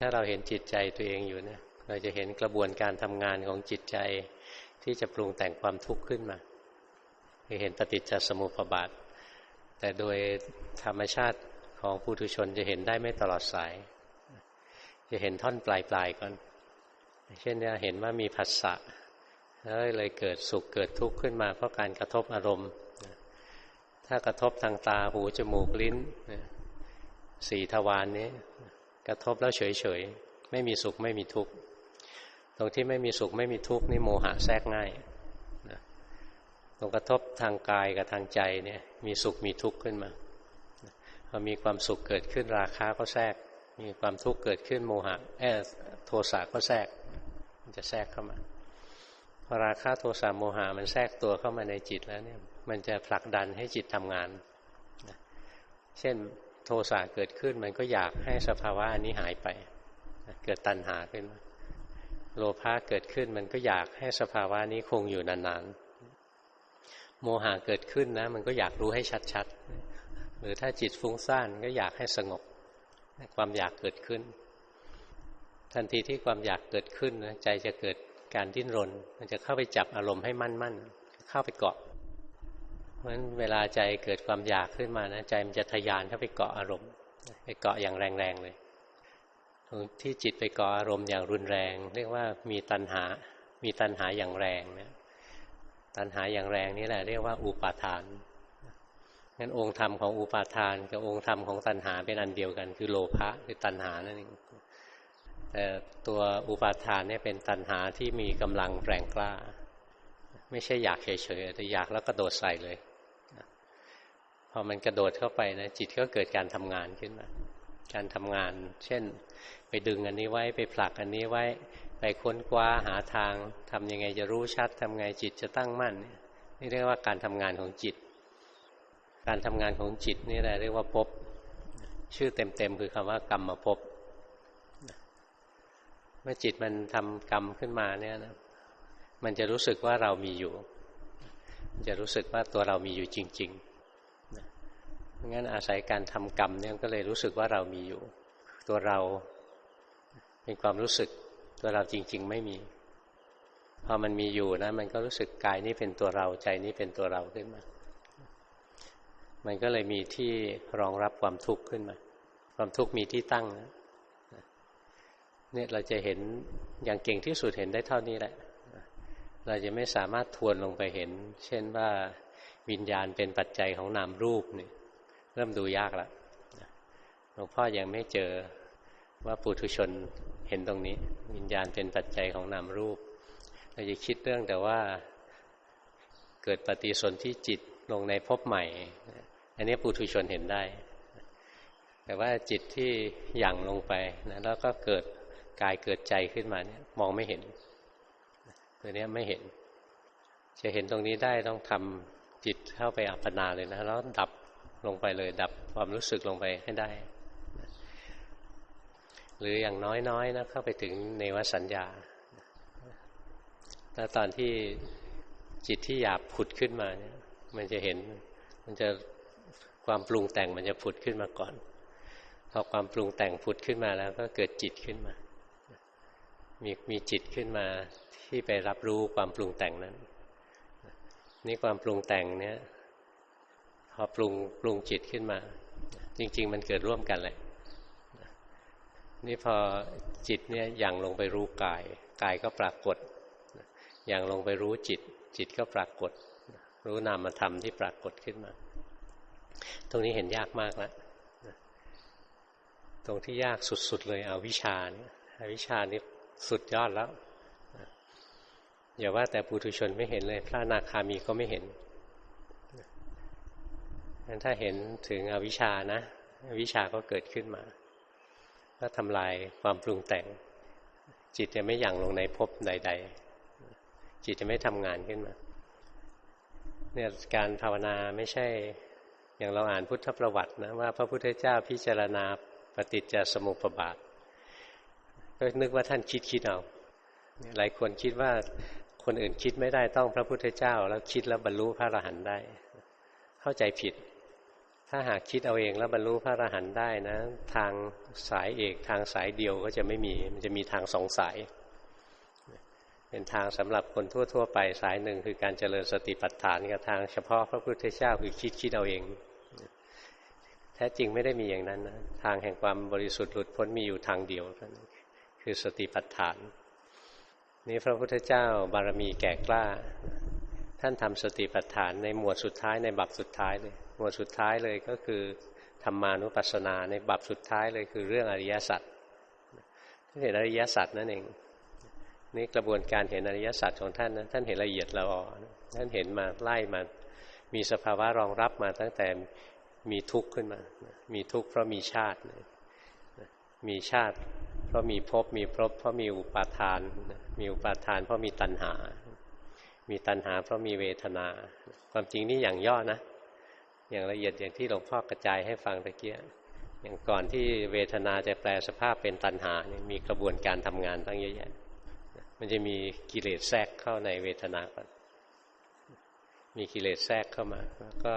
ถ้าเราเห็นจิตใจตัวเองอยู่เนี่ยเราจะเห็นกระบวนการทำงานของจิตใจที่จะปรุงแต่งความทุกข์ขึ้นมาเห็นปฏิจจสมุปบาท แต่โดยธรรมชาติของผู้ทุชนจะเห็นได้ไม่ตลอดสาย จะเห็นท่อนปลายปลายก่อน เช่นนี้เห็นว่ามีผัสสะแล้วเลยเกิดสุขเกิดทุกข์ขึ้นมา เพราะการกระทบอารมณ์ ถ้ากระทบทางตาหูจมูกลิ้นสี่ทวารนนี้ กระทบแล้วเฉยๆไม่มีสุขไม่มีทุกข์ตรงที่ไม่มีสุขไม่มีทุกข์นี่โมหะแทรกง่ายตรงกระทบทางกายกับทางใจเนี่ย มีสุขมีทุกข์ขึ้นมาพอมีความสุขเกิดขึ้นราคาก็แทรก มีความทุกข์เกิดขึ้นโมหะแอโทสะก็แทรก มันจะแทรกเข้ามาพอราคาโทสะโมหะมันแทรกตัวเข้ามาในจิตแล้วเนี่ย มันจะผลักดันให้จิตทำงาน เช่น โทสะเกิดขึ้นมันก็อยากให้สภาวะอันนี้หายไป เกิดตัณหาขึ้น โลภะเกิดขึ้นมันก็อยากให้สภาวะนี้คงอยู่นานๆ โมหะเกิดขึ้นนะ มันก็อยากรู้ให้ชัดๆ หรือถ้าจิตฟุ้งซ่านก็อยากให้สงบ ความอยากเกิดขึ้น ทันทีที่ความอยากเกิดขึ้นนะใจจะเกิดการดิ้นรน มันจะเข้าไปจับอารมณ์ให้มั่นๆ เข้าไปเกาะ เพราะฉะนั้นเวลาใจเกิดความอยากขึ้นมานะใจมันจะทยานเข้าไปเกาะอารมณ์ ไปเกาะอย่างแรงๆเลยที่จิตไปเกาะอารมณ์อย่างรุนแรง เรียกว่ามีตัณหา มีตัณหาอย่างแรงเนี่ยตัณหาอย่างแรงนี่แหละเรียกว่าอุปาทานงั้นองค์ธรรมของอุปาทานกับองค์ธรรมของตัณหาเป็นอันเดียวกัน คือโลภะคือตัณหานั่นเองแต่ตัวอุปาทานเนี่ยเป็นตัณหาที่มีกำลังแรงกล้า ไม่ใช่อยากเฉยๆแต่อยากแล้วกระโดดใส่เลยพอมันกระโดดเข้าไปนะจิตก็เกิดการทำงานขึ้นมาการทำงาน เช่น ไปดึงอันนี้ไว้ไปผลักอันนี้ไว้ ไปค้นคว้าหาทางทำยังไงจะรู้ชัดทำไงจิตจะตั้งมั่นนี่เรียกว่าการทำงานของจิต การทำงานของจิตนี่แหละเรียกว่าภพชื่อเต็มๆคือคำว่ากรรมมาภพเมื่อจิตมันทำกรรมขึ้นมาเนี่ยนะ มันจะรู้สึกว่าเรามีอยู่ มันจะรู้สึกว่าตัวเรามีอยู่จริงๆงั้นอาศัยการทำกรรมเนี่ยก็เลยรู้สึกว่าเรามีอยู่ ตัวเราเป็นความรู้สึกตัวเราจริง ๆ ไม่มี พอมันมีอยู่นะมันก็รู้สึกกายนี้เป็นตัวเราใจนี้เป็นตัวเราขึ้นมา มันก็เลยมีที่รองรับความทุกข์ขึ้นมา ความทุกข์มีที่ตั้งนะเนี่ยเราจะเห็นอย่างเก่งที่สุดเห็นได้เท่านี้แหละ เราจะไม่สามารถทวนลงไปเห็น เช่นว่าวิญญาณเป็นปัจจัยของนามรูปนี่เริ่มดูยากล้วหลวงพ่อยังไม่เจอว่าปุถุชนเห็นตรงนี้ วิญญาณเป็นปัจจัยของนามรูป เราจะคิดเรื่องแต่ว่าเกิดปฏิสนธิจิตลงในภพใหม่ อันนี้ปุถุชนเห็นได้ แต่ว่าจิตที่หยั่งลงไปนะแล้วก็เกิดกายเกิดใจขึ้นมาเนี่ยมองไม่เห็น ตัวนี้ไม่เห็น จะเห็นตรงนี้ได้ต้องทำจิตเข้าไปอัปปนาเลยนะแล้วดับลงไปเลย ดับความรู้สึกลงไปให้ได้ หรืออย่างน้อยๆนะเข้าไปถึงเนวสัญญาถ้าตอนที่จิตที่หยาบผุดขึ้นมาเนี่ย มันจะเห็น มันจะความปรุงแต่งมันจะผุดขึ้นมาก่อนพอความปรุงแต่งผุดขึ้นมาแล้วก็เกิดจิตขึ้นมา มีมีจิตขึ้นมาที่ไปรับรู้ความปรุงแต่งนั้น นี่ความปรุงแต่งเนี่ยพอปรุงปรุงจิตขึ้นมา จริง ๆ มันเกิดร่วมกันแหละนี่พอจิตเนี่ยยังลงไปรู้กาย กายก็ปรากฏอย่างลงไปรู้จิต จิตก็ปรากฏ รู้นามธรรมที่ปรากฏขึ้นมา ตรงนี้เห็นยากมากแล้วตรงที่ยากสุด ๆ เลยเอาวิชาเนี่ยวิชานี้ สุดยอดแล้วอย่าว่าแต่ปุถุชนไม่เห็นเลย พระนาคามีก็ไม่เห็นงั้นถ้าเห็นถึงอวิชานะวิชาก็เกิดขึ้นมา ก็ทำลายความปรุงแต่ง จิตจะไม่หยั่งลงในภพใด ๆ จิตจะไม่ทำงานขึ้นมาเนี่ยการภาวนาไม่ใช่อย่างเราอ่านพุทธประวัตินะว่าพระพุทธเจ้าพิจารณาปฏิจจสมุปบาท ก็นึกว่าท่านคิดคิดเอาหลายคนคิดว่าคนอื่นคิดไม่ได้ต้องพระพุทธเจ้า แล้วคิดแล้วบรรลุพระอรหันต์ได้ เข้าใจผิด ถ้าหากคิดเอาเองแล้วบรรลุพระอรหันต์ได้นะ ทางสายเอกทางสายเดียวก็จะไม่มี มันจะมีทางสองสาย เป็นทางสำหรับคนทั่ว ๆ ไปสายหนึ่งคือการเจริญสติปัฏฐานกับทางเฉพาะพระพุทธเจ้าคือคิดคิดเอาเอง แท้จริงไม่ได้มีอย่างนั้นนะทางแห่งความบริสุทธิ์หลุดพ้นมีอยู่ทางเดียวนั่นคือ คือสติปัฏฐาน นี้พระพุทธเจ้าบารมีแก่กล้า ท่านทำสติปัฏฐานในหมวดสุดท้ายในบัพสุดท้ายเลยหมวดสุดท้ายเลยก็คือธรรมานุปัสสนาในบัพสุดท้ายเลยคือเรื่องอริยสัจท่านเห็นอริยสัจนั่นเองนี่กระบวนการเห็นอริยสัจของท่านนะท่านเห็นละเอียดละออท่านเห็นมาไล่มา มีสภาวะรองรับมาตั้งแต่มีทุกข์ขึ้นมา มีทุกข์เพราะมีชาติ มีชาติ เพราะมีภพมีภพเพราะมีอุปาทาน มีอุปาทาน เพราะมีตัณหา มีตัณหา เพราะมีเวทนา ความจริงนี่อย่างย่อนะ อย่างละเอียดอย่างที่หลวงพ่อกระจายให้ฟังตะเกียอย่างก่อนที่เวทนาจะแปลสภาพเป็นตัณหาเนี่ยมีกระบวนการทำงานตั้งเยอะแยะ มันจะมีกิเลสแทรกเข้าในเวทนาก่อนมีกิเลสแทรกเข้ามา แล้วก็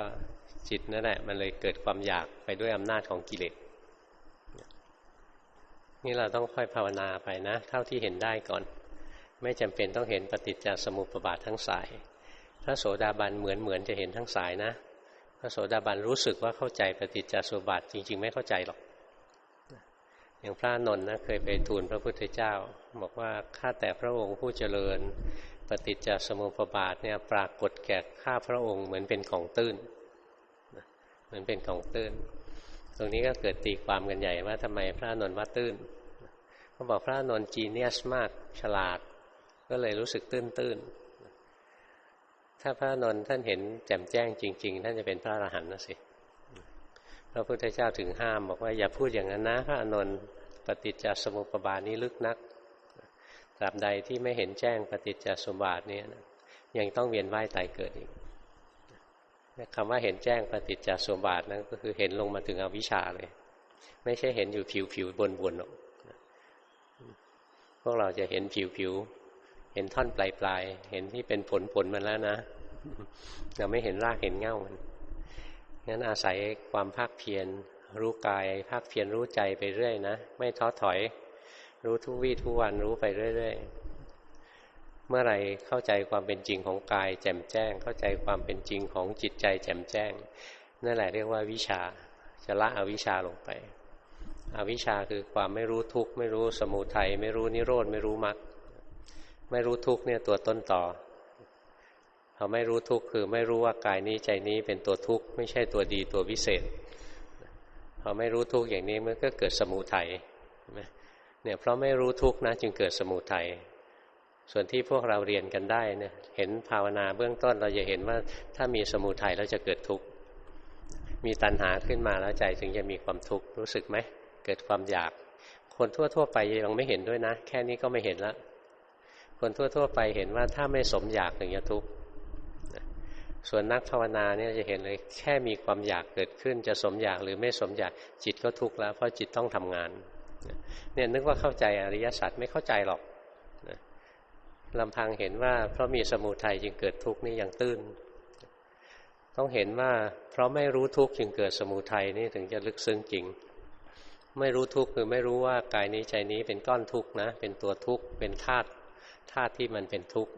จิตนั่นแหละมันเลยเกิดความอยากไปด้วยอำนาจของกิเลส นี่เราต้องค่อยภาวนาไปนะ เท่าที่เห็นได้ก่อน ไม่จำเป็นต้องเห็นปฏิจจสมุปบาททั้งสาย พระโสดาบันเหมือนเหมือนจะเห็นทั้งสายนะ พระโสดาบันรู้สึกว่าเข้าใจปฏิจจสมุปบาทจริง ๆ ไม่เข้าใจหรอกอย่างพระนนท์นะเคยไปทูลพระพุทธเจ้า บอกว่าข้าแต่พระองค์ผู้เจริญ ปฏิจจสมุปบาทเนี่ยปรากฏแก่ข้าพระองค์เหมือนเป็นของตื้นเหมือนเป็นของตื้น ตรงนี้ก็เกิดตีความกันใหญ่ว่าทำไมพระนนท์ว่าตื้นเขาบอกพระนนท์จีเนียสมากฉลาด ก็เลยรู้สึกตื้นตื้นถ้าพระนนท์ท่านเห็นแจ่มแจ้งจริง ๆ ท่านจะเป็นพระอรหันต์นะสิพระพุทธเจ้าถึงห้ามบอกว่าอย่าพูดอย่างนั้นนะ พระอนนท์ปฏิจจสมุปบาทนี้ลึกนักตราบใดที่ไม่เห็นแจ้งปฏิจจสมบาทนี้ยังต้องเวียนว่ายตายเกิดอีก คำว่าเห็นแจ้งปฏิจจสมบาทนั้นก็คือเห็นลงมาถึงอวิชชาเลย ไม่ใช่เห็นอยู่ผิวผิวบนบนหรอกพวกเราจะเห็นผิวผิวเห็นท่อนปลายปลายเห็นที่เป็นผลผลมันแล้วนะเราไม่เห็นรากเห็นเง่ามันงั้นอาศัยความภาคเพียรรู้กายภาคเพียรรู้ใจไปเรื่อยนะไม่ท้อถอย รู้ทุกวี่ทุกวันรู้ไปเรื่อย ๆ เมื่อไรเข้าใจความเป็นจริงของกาย แจ่มแจ้ง เข้าใจความเป็นจริงของจิตใจ แจ่มแจ้ง นั่นแหละเรียกว่าวิชาจะละอวิชาลงไป อวิชาคือความไม่รู้ทุกข์ไม่รู้สมุทัยไม่รู้นิโรธไม่รู้มรรคไม่รู้ทุกข์เนี่ยตัวต้นต่อพอไม่รู้ทุกข์คือไม่รู้ว่ากายนี้ใจนี้เป็นตัวทุกข์ไม่ใช่ตัวดีตัววิเศษพอไม่รู้ทุกข์อย่างนี้มันก็เกิดสมุทัยเนี่ยเพราะไม่รู้ทุกข์นะจึงเกิดสมุทัย ส่วนที่พวกเราเรียนกันได้เนี่ยเห็นภาวนาเบื้องต้นเราจะเห็นว่าถ้ามีสมุทัยแล้วจะเกิดทุกข์มีตัณหาขึ้นมาแล้วใจถึงจะมีความทุกข์รู้สึกไหมเกิดความอยาก คนทั่วๆไปยังไม่เห็นด้วยนะ แค่นี้ก็ไม่เห็นแล้วคนทั่วๆไปเห็นว่าถ้าไม่สมอยากถึงจะทุกข์ส่วนนักภาวนาเนี่ยจะเห็นเลยแค่มีความอยากเกิดขึ้น จะสมอยากหรือไม่สมอยากจิตก็ทุกข์แล้วเพราะจิตต้องทำงานเนี่ยนึกว่าเข้าใจอริยสัจไม่เข้าใจหรอก ลำพังเห็นว่า เพราะมีสมุทัยจึงเกิดทุกข์นี่ยังตื้น ต้องเห็นว่า เพราะไม่รู้ทุกข์จึงเกิดสมุทัยนี่ถึงจะลึกซึ้งจริง ไม่รู้ทุกข์คือไม่รู้ว่ากายนี้ใจนี้เป็นก้อนทุกข์นะ เป็นตัวทุกข์ เป็นธาตุ ธาตุที่มันเป็นทุกข์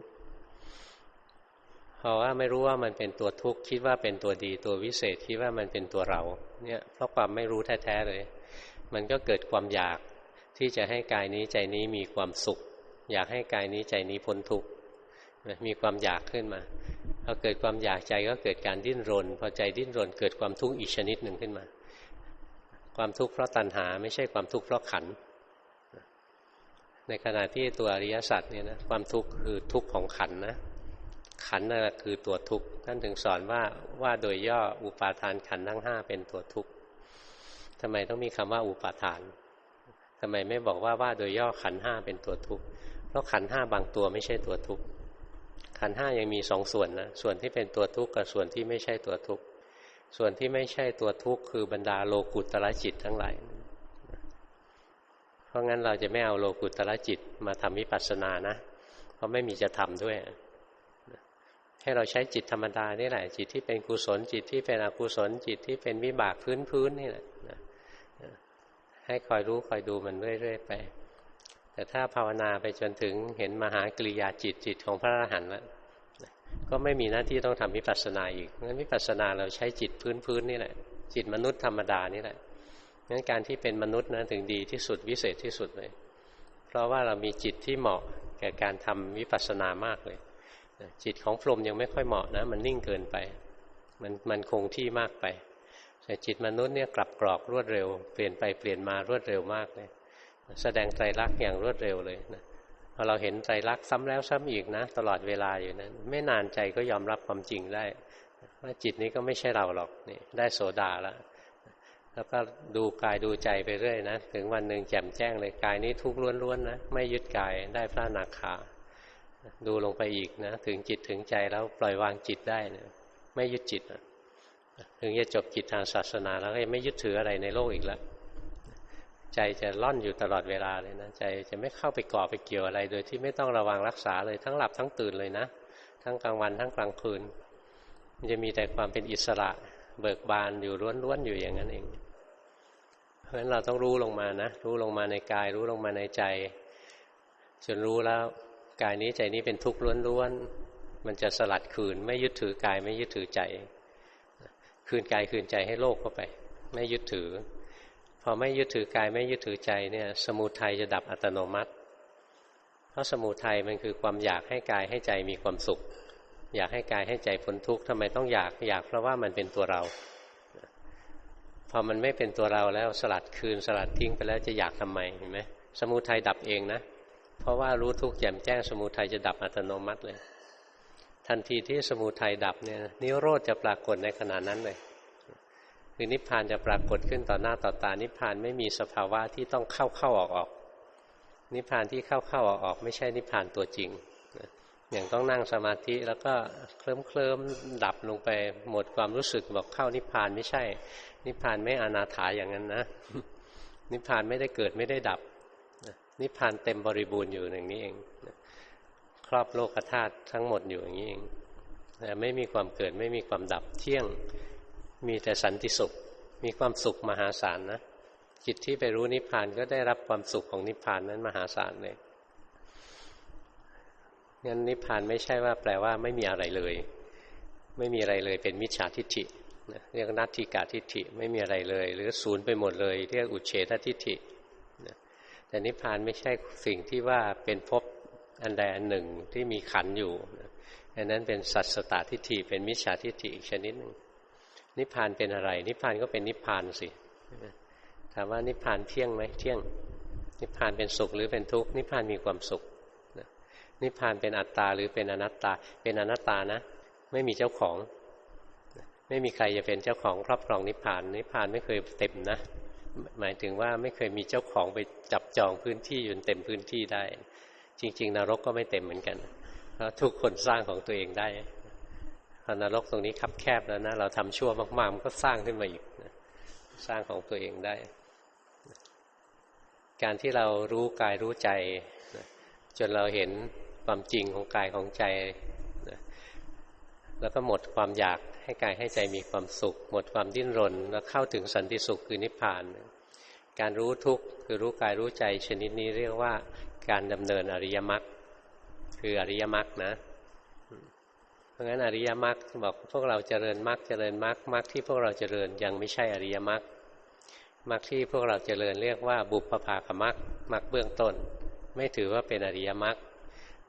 เพราะว่าไม่รู้ว่ามันเป็นตัวทุกข์คิดว่าเป็นตัวดีตัววิเศษคิดว่ามันเป็นตัวเราเนี่ยเพราะความไม่รู้แท้ๆเลย มันก็เกิดความอยากที่จะให้กายนี้ใจนี้มีความสุข อยากให้กายนี้ใจนี้พ้นทุกข์มีความอยากขึ้นมาพอเกิดความอยากใจก็เกิดการดิ้นรน พอใจดิ้นรน เกิดความทุกข์อีกชนิดหนึ่งขึ้นมา ความทุกข์เพราะตัณหา ไม่ใช่ความทุกข์เพราะขัน ในขณะที่ตัวอริยสัจเนี่ยนะความทุกข์คือทุกข์ของขันนะขันนั่นแหละคือตัวทุกข์ท่านถึงสอนว่าว่าโดยย่ออุปาทานขันทั้งห้าเป็นตัวทุกข์ทำไมต้องมีคำว่าอุปาทานทำไมไม่บอกว่าว่าโดยย่อขันห้าเป็นตัวทุกข์ เพราะขันห้าบางตัวไม่ใช่ตัวทุกข์ขันห้ายังมีสองส่วนนะส่วนที่เป็นตัวทุกข์กับส่วนที่ไม่ใช่ตัวทุกข์ส่วนที่ไม่ใช่ตัวทุกข์คือบรรดาโลกุตระจิตทั้งหลายเพราะงั้นเราจะไม่เอาโลกุตระจิตมาทำวิปัสสนานะ เพราะไม่มีจะทำด้วย ให้เราใช้จิตธรรมดานี่แหละ จิตที่เป็นกุศลจิตที่เป็นอกุศลจิตที่เป็นวิบากพื้นพื้นนี่แหละให้คอยรู้คอยดูมันเรื่อยๆไป แต่ถ้าภาวนาไปจนถึงเห็นมหากริยาจิตจิตของพระอรหันต์แล้วก็ไม่มีหน้าที่ต้องทำวิปัสสนาอีกงั้นวิปัสสนาเราใช้จิตพื้นพื้นนี่แหละ จิตมนุษย์ธรรมดานี่แหละงั้นการที่เป็นมนุษย์นะถึงดีที่สุดวิเศษที่สุดเลย เพราะว่าเรามีจิตที่เหมาะแก่การทำวิปัสสนามากเลย จิตของพรหมยังไม่ค่อยเหมาะนะ มันนิ่งเกินไป มันมันคงที่มากไป แต่จิตมนุษย์เนี่ยกลับกรอกรวดเร็ว เปลี่ยนไปเปลี่ยนมารวดเร็วมากเลย แสดงไตรลักษณ์อย่างรวดเร็วเลยนะพอเราเห็นไตรลักษณ์ซ้ำแล้วซ้ำอีกนะ ตลอดเวลาอยู่นะั้น ไม่นานใจก็ยอมรับความจริงได้ ว่าจิตนี้ก็ไม่ใช่เราหรอกนี่ได้โสดาแล้วแล้วก็ดูกายดูใจไปเรื่อยนะ ถึงวันหนึ่งแจ่มแจ้งเลยกายนี้ทุกข์ล้วนๆนะไม่ยึดกายได้พระนาคา ดูลงไปอีกนะ ถึงจิตถึงใจแล้วปล่อยวางจิตได้นะไม่ยึดจิตนะถึงจะจบจิตทางศาสนาแล้วก็ไม่ยึดถืออะไรในโลกอีกแล้ว ใจจะล่อนอยู่ตลอดเวลาเลยนะใจจะไม่เข้าไปเก่อไปเกี่ยวอะไร โดยที่ไม่ต้องระวังรักษาเลยทั้งหลับทั้งตื่นเลยนะ ทั้งกลางวันทั้งกลางคืน มันจะมีแต่ความเป็นอิสระเบิกบานอยู่ล้วนๆอยู่อย่างนั้นเอง เพราะฉะนั้นเราต้องรู้ลงมานะ รู้ลงมาในกาย รู้ลงมาในใจจนรู้แล้วกายนี้ใจนี้เป็นทุกข์ล้วนๆมันจะสลัดคืน ไม่ยึดถือกายไม่ยึดถือใจ คืนกายคืนใจให้โลกเข้าไป ไม่ยึดถือ พอไม่ยึดถือกายไม่ยึดถือใจเนี่ย สมุทัยจะดับอัตโนมัติ เพราะสมุทัยมันคือความอยากให้กายให้ใจมีความสุข อยากให้กายให้ใจพ้นทุกข์ทำไมต้องอยากอยากเพราะว่ามันเป็นตัวเราพอมันไม่เป็นตัวเราแล้วสลัดคืนสลัดทิ้งไปแล้วจะอยากทำไมเห็นไหมสมุทัยดับเองนะ เพราะว่ารู้ทุกข์แจ่มแจ้งสมุทัยจะดับอัตโนมัติเลย ทันทีที่สมุทัยดับเนี่ยนิโรธจะปรากฏในขณะนั้นเลย คือนิพพานจะปรากฏขึ้นต่อหน้าต่อตานิพพานไม่มีสภาวะที่ต้องเข้าเข้าออกออกนิพพานที่เข้าเข้าออกออกไม่ใช่นิพพานตัวจริงอย่างต้องนั่งสมาธิแล้วก็เคลิ้มเคลิ้มดับลงไปหมดความรู้สึกบอกเข้านิพพานไม่ใช่ นิพพานไม่อนาถาอย่างนั้นนะ นิพพานไม่ได้เกิดไม่ได้ดับ นิพพานเต็มบริบูรณ์อยู่อย่างนี้เองครอบโลกธาตุทั้งหมดอยู่อย่างนี้เองแต่ไม่มีความเกิดไม่มีความดับเที่ยง มีแต่สันติสุข มีความสุขมหาศาลนะจิตที่ไปรู้นิพพานก็ได้รับความสุขของนิพพานนั้นมหาศาลเลยงั้นนิพพานไม่ใช่ว่าแปลว่าไม่มีอะไรเลย ไม่มีอะไรเลยเป็นมิจฉาทิฏฐิเรียกนัตถิกาทิฏฐิไม่มีอะไรเลย หรือศูนย์ไปหมดเลย เรียกอุเฉททิฏฐิแต่นิพพานไม่ใช่สิ่งที่ว่าเป็นภพอันใดอันหนึ่งที่มีขันอยู่อันนั้นเป็นสัตสตาทิฏฐิเป็นมิจฉาทิฏฐิอีกชนิดหนึ่ง นิพพานเป็นอะไร นิพพานก็เป็นนิพพานสิถามว่านิพพานเที่ยงไหมเที่ยง นิพพานเป็นสุขหรือเป็นทุกข์นิพพานมีความสุขนิพพานเป็นอัตตาหรือเป็นอนัตตา เป็นอนัตตานะ ไม่มีเจ้าของ ไม่มีใครจะเป็นเจ้าของครอบครองนิพพาน นิพพานไม่เคยเต็มนะ หมายถึงว่าไม่เคยมีเจ้าของไปจับจองพื้นที่อยู่เต็มพื้นที่ได้ จริง ๆ นรกก็ไม่เต็มเหมือนกัน เพราะทุกคนสร้างของตัวเองได้ อนรกตรงนี้คับแคบแล้วนะ เราทำชั่วมากๆมันก็สร้างขึ้นมาอีกสร้างของตัวเองได้ การที่เรารู้กายรู้ใจจนเราเห็นความจริงของกายของใจนะแล้วก็หมดความอยากให้กายให้ใจมีความสุข หมดความดิ้นรน แล้วเข้าถึงสันติสุขคือนิพพานการรู้ทุกข์คือรู้กายรู้ใจชนิดนี้เรียกว่าการดำเนินอริยมรรคคืออริยมรรคนะ ราะงั้นอริยมรรคบอกพวกเราเจริญมรรคเจริญมรรคมรรคที่พวกเราเจริญยังไม่ใช่อริยมรรคมรรคที่พวกเราเจริญเรียกว่าบุพภาคมรรคมรรคเบื้องต้น ไม่ถือว่าเป็นอริยมรรค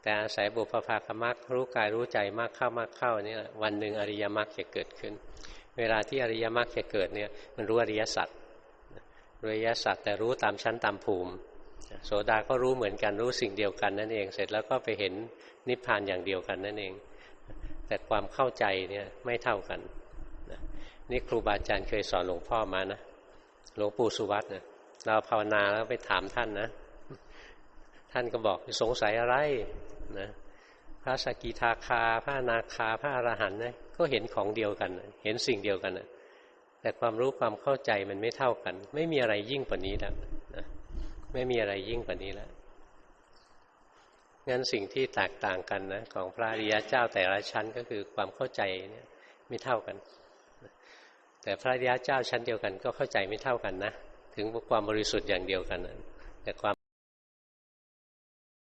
แต่อาศัยบุพภาคมรรครู้กายรู้ใจมากเข้ามากเข้านี่วันหนึ่งอริยมรรคจะเกิดขึ้น เวลาที่อริยมรรคจะเกิดเนี่ยมันรู้อริยสัจรู้อริยสัจแต่รู้ตามชั้นตามภูมิ โสดาก็รู้เหมือนกันรู้สิ่งเดียวกันนั่นเอง เสร็จแล้วก็ไปเห็นนิพพานอย่างเดียวกันนั่นเอง แต่ความเข้าใจเนี่ยไม่เท่ากันนี่ครูบาอาจารย์เคยสอนหลวงพ่อมานะหลวงปู่สุวัตนะเราภาวนาแล้วไปถามท่านนะ ท่านก็บอกสงสัยอะไรนะพระสกิทาคา พระนาคา พระอรหันต์นะก็เห็นของเดียวกัน เห็นสิ่งเดียวกันนะแต่ความรู้ความเข้าใจมันไม่เท่ากัน ไม่มีอะไรยิ่งกว่านี้แล้วนะไม่มีอะไรยิ่งกว่านี้แล้ว งั้นสิ่งที่แตกต่างกันนะของพระอริยะเจ้าแต่ละชั้นก็คือความเข้าใจเนี่ยไม่เท่ากัน แต่พระอริยะเจ้าชั้นเดียวกันก็เข้าใจไม่เท่ากันนะ ถึงความบริสุทธิ์อย่างเดียวกัน แต่ความ